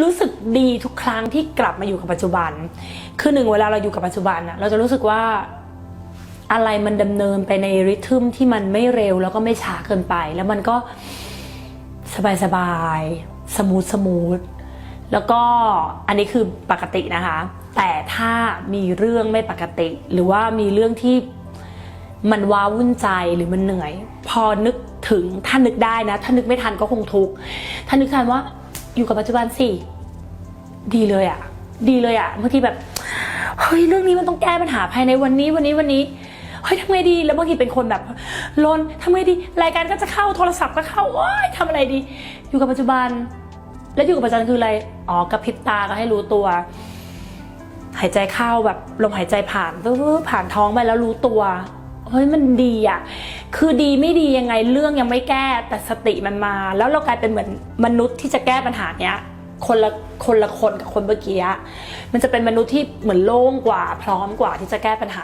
รู้สึกดีทุกครั้งที่กลับมาอยู่กับปัจจุบัน คือหนึ่งเวลาเราอยู่กับปัจจุบันอะเราจะรู้สึกว่าอะไรมันดำเนินไปในริทึมที่มันไม่เร็วแล้วก็ไม่ช้าเกินไป แล้วมันก็สบายสบายสมูทสมูทแล้วก็อันนี้คือปกตินะคะ แต่ถ้ามีเรื่องไม่ปกติ หรือว่ามีเรื่องที่มันว้าวุ่นใจหรือมันเหนื่อย พอนึกถึงถ้านึกได้นะ ถ้านึกไม่ทันก็คงทุกข์ถ้านึกทันว่า อยู่กับปัจจุบันสิ ดีเลยอะดีเลยอะบางทีแบบ เฮ้ย เรื่องนี้มันต้องแก้ปัญหาภายในวันนี้วันนี้วันนี้ เฮ้ยทำไงดี แล้วบางทีเป็นคนแบบลนทำไงดี รายการก็จะเข้า โทรศัพท์ก็เข้าโอ๊ยทำอะไรดี อยู่กับปัจจุบัน แล้วอยู่กับปัจจุบันคืออะไร อ๋อกระพริบตาก็ให้รู้ตัว หายใจเข้าแบบลมหายใจผ่านผ่านท้องไปแล้วรู้ตัว เฮ้ยมันดีอะคือดีไม่ดียังไงเรื่องยังไม่แก้แต่สติมันมา แล้วเรากลายเป็นเหมือนมนุษย์ที่จะแก้ปัญหาเนี้ยคนละคนละคนกับคนเมื่อกี้มันจะเป็นมนุษย์ที่เหมือนโล่งกว่า พร้อมกว่าที่จะแก้ปัญหา